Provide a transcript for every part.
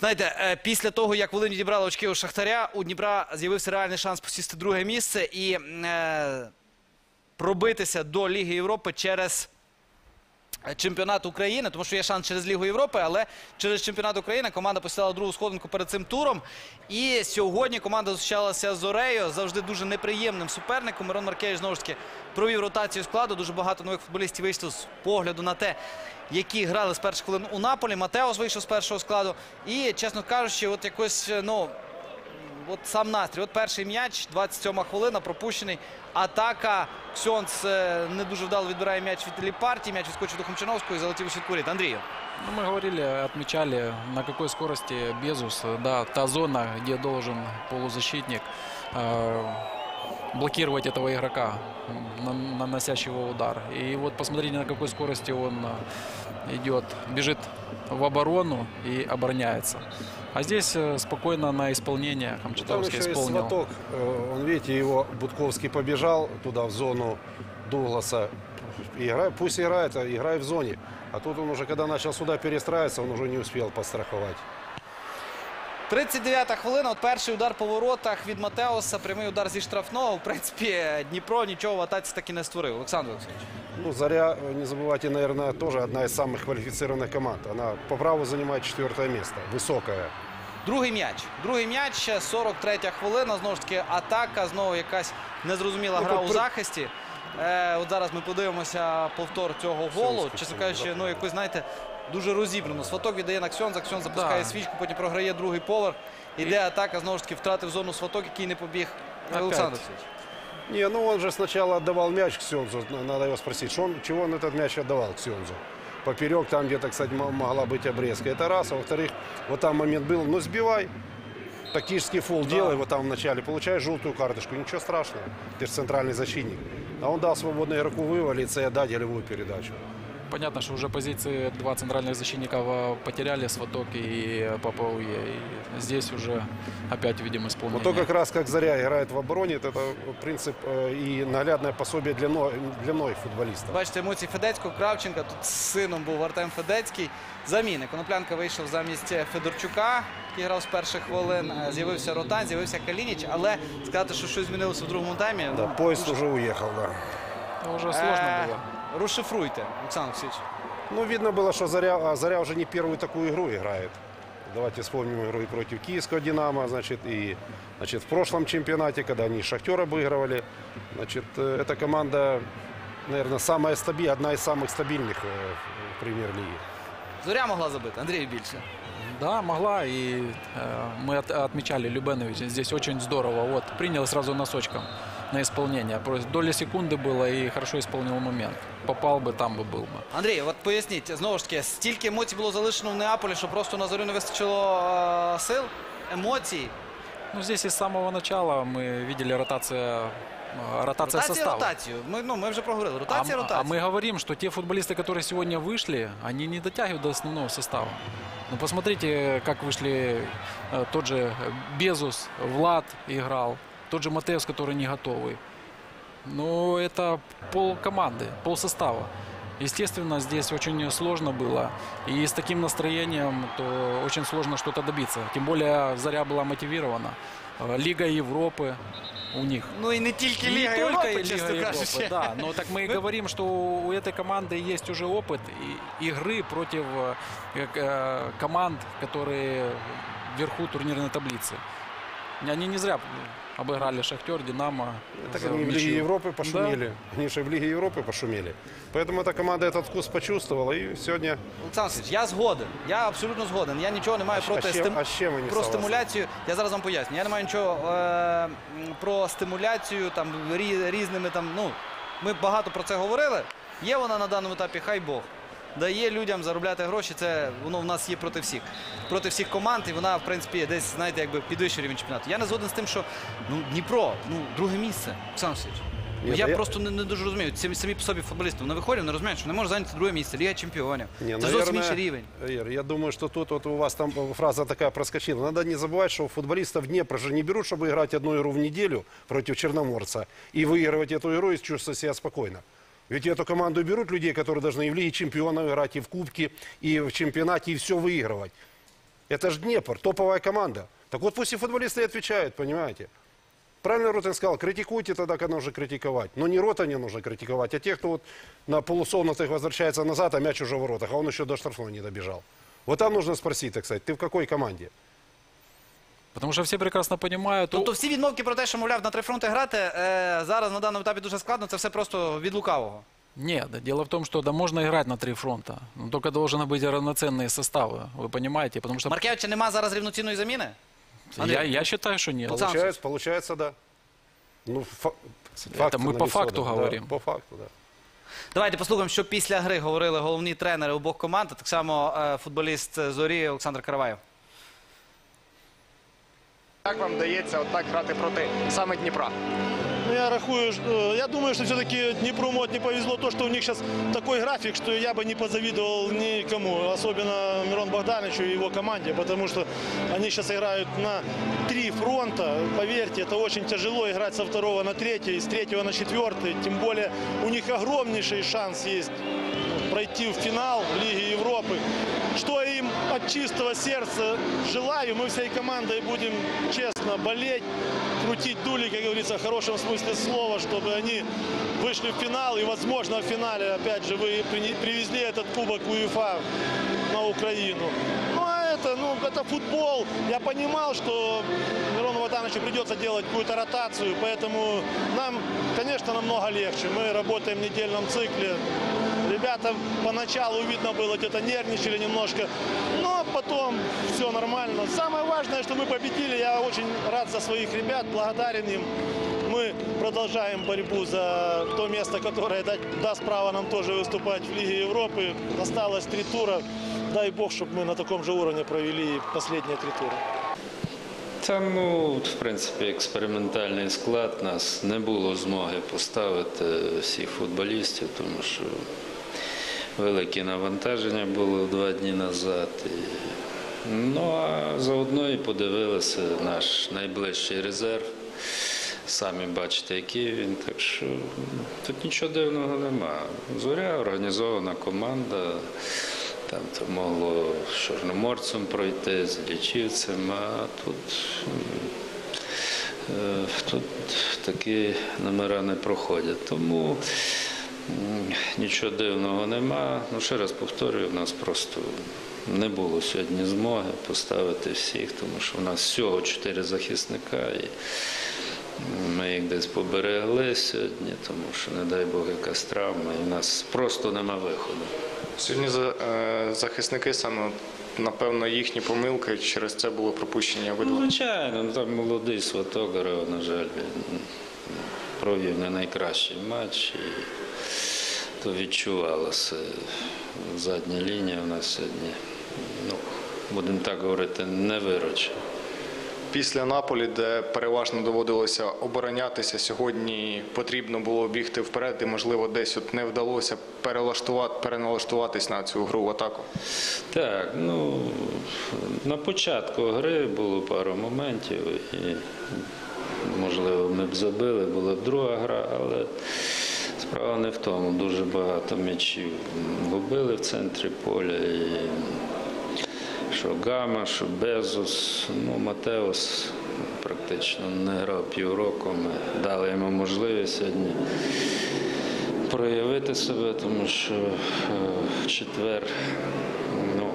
Знаєте, е, після того, як Волинь відібрала очки у Шахтаря, у Дніпра з'явився реальний шанс посісти друге місце і е, пробитися до Ліги Європи через чемпіонат України, тому що є шанс через Лігу Європи, але через чемпіонат України команда посідала другу сходинку перед цим туром. І сьогодні команда зустрічалася з Зорею, завжди дуже неприємним суперником. Мирон Маркевич знову ж таки провів ротацію складу. Дуже багато нових футболістів вийшло з погляду на те, які грали з перших хвилин у Наполі. Матеос вийшов з першого складу. І, чесно кажучи, от якось, ну, От сам настрій. От перший м'яч, 27 хвилина, пропущений. Атака. Ксьонц е, не дуже вдало відбирає м'яч від Ліпарті. М'яч відскочив до Хомчановського і залетів у сітку рід. Андрію. Ну, мы говорили, отмечали, на какой скорости Безус, да, та зона, где должен полузащитник э, блокировать этого игрока, наносящего удар. И вот посмотрите, на какой скорости он э, идет, бежит в оборону и обороняется. А здесь э, спокойно на исполнение Там Хамчатовский еще есть исполнил. сваток. Э, Он, видите, его Будковский побежал туда, в зону Дугласа. Играй, пусть играет, а играй в зоне. А тут он уже, когда начал сюда перестраиваться, он уже не успел подстраховать. 39-та хвилина. От перший удар по воротах від Матеоса. Прямий удар зі штрафного. В принципі, Дніпро нічого в атаці таки не створив. Олександр Олексійович. Ну, Заря, э, не забывайте, наверное, тоже одна из самых квалифицированных команд. Она по праву занимает четвертое место, высокое. Другий м'яч. Другий м'яч, 43-я хвилина. Знову ж таки, атака. Знову якась незрозуміла Ну, гра тут у при- захисті. Е, от зараз ми подивимося повтор цього голу. Ксьонц Чесно хотів, кажучи, да. ну якось, знаєте, дуже розібрано. Сваток віддає на Ксьонза, Ксьон запускає Да. свічку, потім програє другий поверх. Іде атака, знову ж таки, втратив зону Сваток, який не побіг. Опять. Олександр Олексійович. Не, ну он же сначала отдавал мяч Ксензу. Надо его спросить, что он, чего он этот мяч отдавал Ксензу. Поперек там где-то, кстати, мо- могла быть обрезка. Это раз. А во-вторых, вот там момент был, ну сбивай. Тактический фол делай вот там в начале. Получаешь желтую карточку. Ничего страшного. Ты же центральный защитник. А он дал свободно игроку вывалиться и отдать голевую передачу. Понятно, что уже позиции два центральных защитника э, потеряли Сваток и Папауе. И здесь уже опять видим Вот исполнение. то как раз как Заря играет в обороне, это принцип э, и наглядное пособие для, мно- для многих футболистов. Бачите емоції Федецького, Кравченка. Тут з сином був Артем Федецький. Заміни. Коноплянка вийшов замість Федорчука, який грав з перших хвилин. Е, З'явився Ротан, з'явився Калініч. Але сказати, що щось змінилося в другому таймі. Да, ну, поезд уже уехал, да. Это уже сложно е, было. Розшифруйте, Олександр Олексійович. Ну, видно было, что Заря, а Заря уже не первую такую игру играет. Давайте вспомним игру и против Киевского «Динамо», значит, и значит, в прошлом чемпионате, когда они «Шахтер» обыгрывали. Значит, э, эта команда, наверное, самая стабильная, одна из самых стабильных э, в премьер-лиге. Зоря могла забити, Андрію більше. Да, могла. И э, мы от- отмечали Любенович. Здесь очень здорово. Вот, принял сразу носочком на исполнение. Просто доля секунды было и хорошо исполнил момент. Попал бы, там бы был бы. Андрій, от поясніть, знову ж таки, стільки емоцій було залишено в Неаполі, що просто на зорю не вистачило е, сил, емоцій. Ну, здесь и с самого начала мы видели ротация, э, ротация Ротація состава. ротацію. Ми, ну, ми вже проговорили. Ротація а, ротація. а мы говорим, что те футболисты, которые сегодня вышли, они не дотягивают до основного состава. Ну, посмотрите, как вышли э, тот же Безус, Влад играл, тот же Матеус, который не готовый. Ну, это пол команды, пол состава. Естественно, здесь очень сложно было. И с таким настроением, то очень сложно что-то добиться. Тем более Заря была мотивирована. Э, Лига Европы у них. Ну і не тільки Не Ліга только Європи, Лига чесно Европы, кажучи. да. Но так мы и Вы- говорим, что у этой команды есть уже опыт и- игры против э, э, команд, которые вверху турнирной таблицы. Они не зря обыграли Шахтер, Динамо. Так за они в Лиге ничью. Европы пошумели. Они же в Лиге Европы пошумели. Поэтому эта команда этот вкус почувствовала. И сегодня Олександр Олексійович, я згоден. Я абсолютно згоден. Я нічого не маю А проти з чим- стим- а з чим ви не про согласні? стимуляцію. Я зараз вам поясню. Я не маю нічого е, м, про стимуляцію там рі- різними там. Ну ми багато про це говорили. Є вона на даному етапі, хай Бог. Дає людям заробляти гроші. Це воно в нас є проти всіх, проти всіх команд, і вона, в принципі, десь знаєте, якби підвищує рівень чемпіонату. Я не згоден з тим, що ну Дніпро, ну друге місце. Олександр Олексійович. Ну, Ні, я та я- просто не, не дуже розумію. Ці самі по собі футболісти вони виходять, не розуміють, що не може зайняти друге місце, Ліга чемпіонів. Не, Це зовсім інший рівень. Ир, я думаю, что тут вот у вас там фраза такая проскочила. Надо не забывать, что футболистов Днепра же не берут, чтобы играть одну игру в неделю против Черноморца и выигрывать эту игру и чувствовать себя спокойно. Ведь эту команду берут людей, которые должны и в Лиге чемпионов играть, и в Кубке, и в чемпионате, и все выигрывать. Это же Днепр, топовая команда. Так вот пусть и футболисты отвечают, понимаете? Правильно Ротан сказал, критикуйте тогда, когда нужно критиковать. Но не Рота не нужно критиковать, а тех, кто вот на полусогнутых возвращается назад, а мяч уже в воротах, а он еще до штрафной не добежал. Вот там нужно спросить, так сказать, ты в какой команде? Потому что все прекрасно понимают, Тобто всі відмовки про те, що, мовляв, на три фронти грати, е, зараз на даному етапі дуже складно, це все просто від лукавого. Нет, да, дело в том, что да, можно играть на три фронта, но только должны быть равноценные составы, вы понимаете, потому что Маркевича нема зараз рівноцінної заміни? Андрей, я, я считаю, что нет. Александр Получается, получается, да. Ну, фа- факты мы по налицо, факту да, говорим. Да, по факту, да. Давайте послухаємо, що після гри говорили головні тренери обох команд, а так само е, футболіст Зорі Олександр Караваєв. Як вам вдається отак грати проти саме Дніпра? Ну, я рахую, я думаю, что все-таки Днепру вот не повезло то, что у них сейчас такой график, что я бы не позавидовал никому, особенно Мирон Богдановичу и его команде, потому что они сейчас играют на три фронта. Поверьте, это очень тяжело играть со второго на третий, с третьего на четвертый. Тем более у них огромнейший шанс есть пройти в финал Лиги Европы. Что от чистого сердца желаю, мы всей командой будем честно болеть, крутить дули, как говорится, в хорошем смысле слова, чтобы они вышли в финал и, возможно, в финале, опять же, вы привезли этот кубок УЕФА на Украину. Ну, а это, ну, это футбол. Я понимал, что Мирону Ватановичу придется делать какую-то ротацию, поэтому нам, конечно, намного легче. Мы работаем в недельном цикле. Ребята поначалу видно было, где-то нервничали немножко, но потом все нормально. Самое важное, что мы победили. Я очень рад за своих ребят, благодарен им. Мы продолжаем борьбу за то место, которое да- даст право нам тоже выступать в Лиге Европы. Осталось три тура. Дай бог, чтобы мы на таком же уровне провели последние три тура. Та ну, в принципі, експериментальний склад нас не було змоги поставити всіх футболістів, тому що Велике навантаження було два дні назад. Ну а заодно і подивилися наш найближчий резерв. Самі бачите, який він. Так що тут нічого дивного нема. Зоря організована команда. Там то могло з чорноморцем пройти, з лічівцем, а тут, е, тут такі номера не проходять. Тому нічого дивного нема. Ну, ще раз повторюю, в нас просто не було сьогодні змоги поставити всіх, тому що в нас всього чотири захисника. І ми їх десь поберегли сьогодні, тому що, не дай Бог, якась травма, і в нас просто нема виходу. Сьогодні е, захисники саме, напевно, їхні помилки через це було пропущення Ну, звичайно, ну, там молодий Сватогоров, на жаль, він провів не найкращий матч. І то відчувалося. Задня лінія у нас сьогодні, ну, будемо так говорити, не виручена. Після Наполі, де переважно доводилося оборонятися, сьогодні потрібно було бігти вперед, і можливо десь от не вдалося перелаштувати, переналаштуватись на цю гру в атаку. Так, ну на початку гри було пару моментів, і можливо ми б забили, була б друга гра, але справа не в тому. Дуже багато м'ячів губили в центрі поля. І що Гама, що Безус, ну Матеос практично не грав півроку. Ми дали йому можливість сьогодні проявити себе, тому що е, в четвер ну,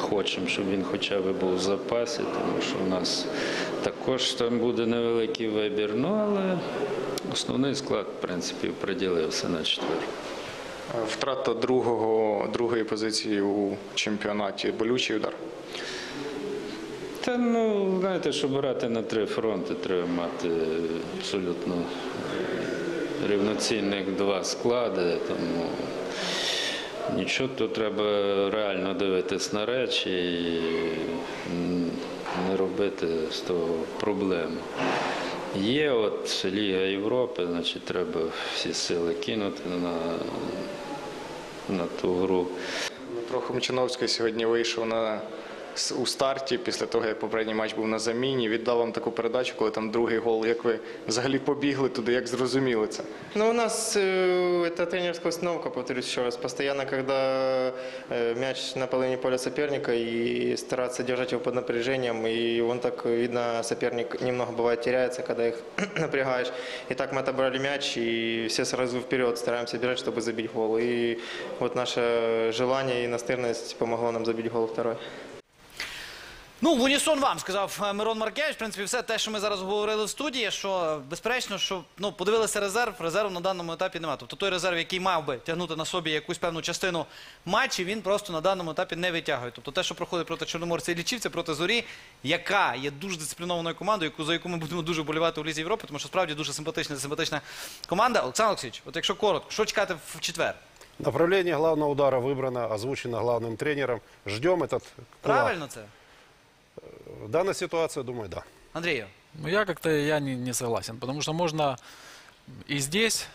хочемо, щоб він хоча б був в запасі, тому що у нас також там буде невеликий вибір. Ну, але основний склад, в принципі, приділився на четвер. Е, Втрата другого, другої позиції у чемпіонаті болючий удар. Та ну, знаєте, щоб грати на три фронти, треба мати абсолютно рівноцінних два склади. Тому нічого, тут треба реально дивитись на речі і не робити з того проблему. Є от Ліга Європи, значить, треба всі сили кинути на, на ту гру. Дмитро Хомчановський сьогодні вийшов на у старті, після того, як попередній матч був на заміні. Віддав вам таку передачу, коли там другий гол. Як ви взагалі побігли туди, як зрозуміли це? Ну, у нас э, это тренерская установка, повторюсь еще раз. Постоянно, когда э, мяч на половине поля соперника и стараться держать его под напряжением. И он так, видно, соперник немного бывает теряется, когда их напрягаешь. И так мы отобрали мяч и все сразу вперед стараемся бежать, чтобы забить гол. И вот наше желание и настырность помогло нам забить гол второй. Ну, в унісон вам сказав е, Мирон Маркевич. В принципі, все те, що ми зараз говорили в студії, що безперечно, що ну подивилися резерв, резерву на даному етапі немає. Тобто той резерв, який мав би тягнути на собі якусь певну частину матчів, він просто на даному етапі не витягує. Тобто те, що проходить проти Чорноморця і Лічівця, проти зорі, яка є дуже дисциплінованою командою, яку за яку ми будемо дуже болівати у Лізі Європи, тому що справді дуже симпатична, симпатична команда. Олександр Олексійович, от якщо коротко, що чекати в четвер? Направление главного удара выбрано, озвучено главным тренером. Ждем этот кулак. Правильно це, В данной ситуации, думаю, да. Андрію? Ну, я как-то я не, не согласен, потому что можно и здесь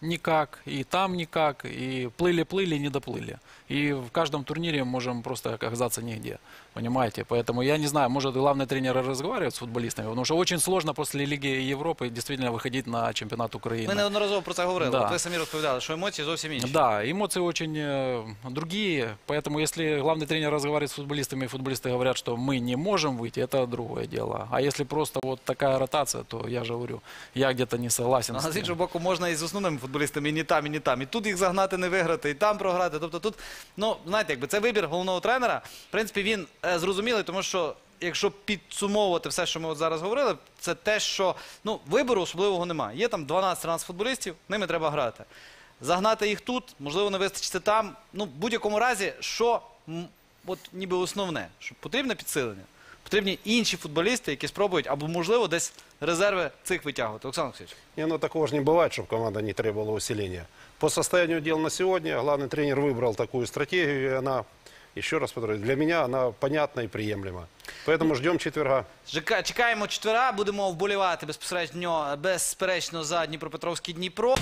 никак, и там никак, и плыли-плыли, не доплыли. И в каждом турнире можем просто оказаться нигде, понимаете? Поэтому я не знаю, может и главный тренер разговаривает с футболистами, потому что очень сложно после Лиги Европы действительно выходить на чемпионат Украины. Ми неодноразово про це говорили. Да. От ви самі розповідали, що емоції зовсім інші. Да, эмоции очень э, другие, поэтому если главный тренер разговаривает с футболистами, и футболисты говорят, что мы не можем выйти, это другое дело. А если просто вот такая ротация, то я же говорю, я где-то не согласен А с з тем. іншого боку, можна і з основними футболістами, і не там, і не там. І тут їх загнати, не виграти, і там програти. Тобто тут, ну, знаєте, якби це вибір головного тренера. В принципі, він е, зрозумілий, тому що якщо підсумовувати все, що ми от зараз говорили, це те, що ну, вибору особливого немає. Є там 12-13 футболістів, ними треба грати. Загнати їх тут, можливо, не вистачити там. Ну, в будь-якому разі, що м, от ніби основне, що потрібне підсилення. Потрібні інші футболісти, які спробують, або, можливо, десь резерви цих витягувати. Олександр Олексійович. Не, ну такого же не бывает, чтобы команда не требовала усиления. По состоянию дел на сегодня главный тренер выбрал такую стратегию, и она, еще раз повторюсь, для меня она понятна и приемлема. Поэтому ждем четверга. Жека- Чекаємо четвера, будемо вболівати безпосередньо, безперечно за Дніпропетровський Дніпро.